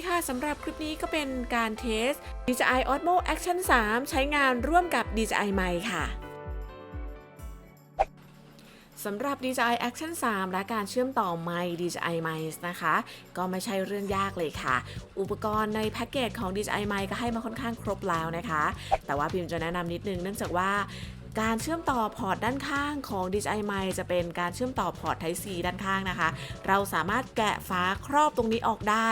ดีค่ะสำหรับคลิปนี้ก็เป็นการเทส DJI Osmo Action 3 ใช้งานร่วมกับ DJI Mic ค่ะสำหรับ DJI Action 3 และการเชื่อมต่อไมค์ DJI Mic นะคะ ก็ไม่ใช่เรื่องยากเลยค่ะ อุปกรณ์ในแพ็กเกจของ DJI Mic ก็ให้มาค่อนข้างครบแล้วนะคะ แต่ว่าพิมจะแนะนำนิดนึงเนื่องจากว่า การเชื่อมต่อพอร์ตด้านข้างของ DJI m i จะเป็นการเชื่อมต่อพอร์ต Type C ด้านข้างนะคะ เราสามารถแกะฝาครอบตรงนี้ออกได้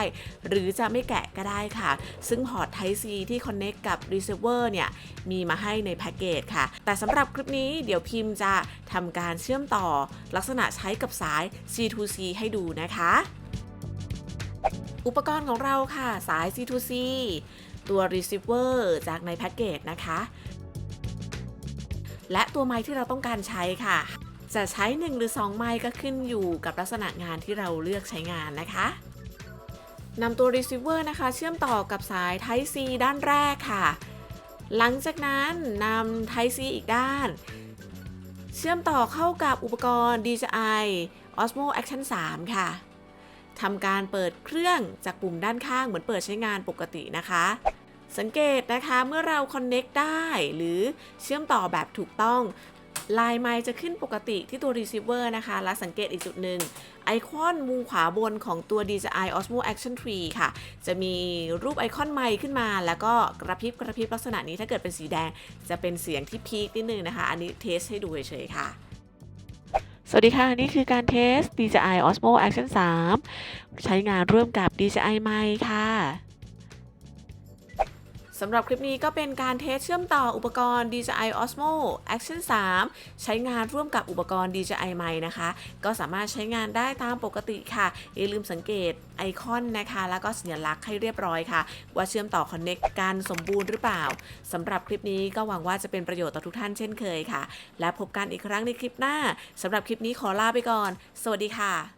หรือจะไม่แกะก็ได้ค่ะ ซึ่งพอร์ต Type C ที่ Connect กับ Receiver เนี่ยมีมาให้ในแพ็กเกจค่ะ แต่สำหรับคลิปนี้เดี๋ยวพิมพ์จะทำการเชื่อมต่อลักษณะใช้กับสาย C2C ให้ดูนะคะอุปกรณ์ของเราค่ะ สาย C2C ตัว Receiver จากในแพ็กเกจนะคะ และตัวไม้ที่เราต้องการใช้ค่ะ จะใช้ 1 หรือ 2 ไม้ก็ขึ้นอยู่กับลักษณะงานที่เราเลือกใช้งานนะคะนำตัว receiver นะคะ เชื่อมต่อกับสาย Type C ด้านแรกค่ะ หลังจากนั้นนำ Type C อีกด้าน เชื่อมต่อเข้ากับอุปกรณ์ DJI Osmo Action 3 ค่ะทำการเปิดเครื่องจากปุ่มด้านข้างเหมือนเปิดใช้งานปกตินะคะ สังเกตนะคะเมื่อเรา Connect ได้หรือเชื่อมต่อแบบถูกต้องลายไมค์จะขึ้นปกติที่ตัว receiver นะคะ และสังเกตอีกจุดหนึ่งไอคอนมุมขวาบนของตัว DJI Osmo Action 3 ค่ะ จะมีรูปไอคอนไมค์ขึ้นมา แล้วก็กระพริบกระพริบลักษณะนี้ถ้าเกิดเป็นสีแดง จะเป็นเสียงที่พีคนิดนึงนะคะ อันนี้เทสให้ดูเฉยๆค่ะ สวัสดีค่ะ นี่คือการเทส DJI Osmo Action 3 ใช้งานร่วมกับ DJI Mic ค่ะ สำหรับคลิปนี้ก็เป็นการเทสเชื่อมต่ออุปกรณ์ DJI Osmo Action 3 ใช้งานร่วมกับอุปกรณ์ DJI m i นะคะ ก็สามารถใช้งานได้ตามปกติค่ะ อย่าลืมสังเกตไอคอนนะคะ แล้วก็สัญลักษณ์ให้เรียบร้อยค่ะ ว่าเชื่อมต่อ Connect กันสมบูรณ์หรือเปล่าสำหรับคลิปนี้ก็หวังว่าจะเป็นประโยชน์ต่อทุกท่านเช่นเคยค่ะ และพบกันอีกครั้งในคลิปหน้าสำหรับคลิปนี้ขอลาไปก่อน สวัสดีค่ะ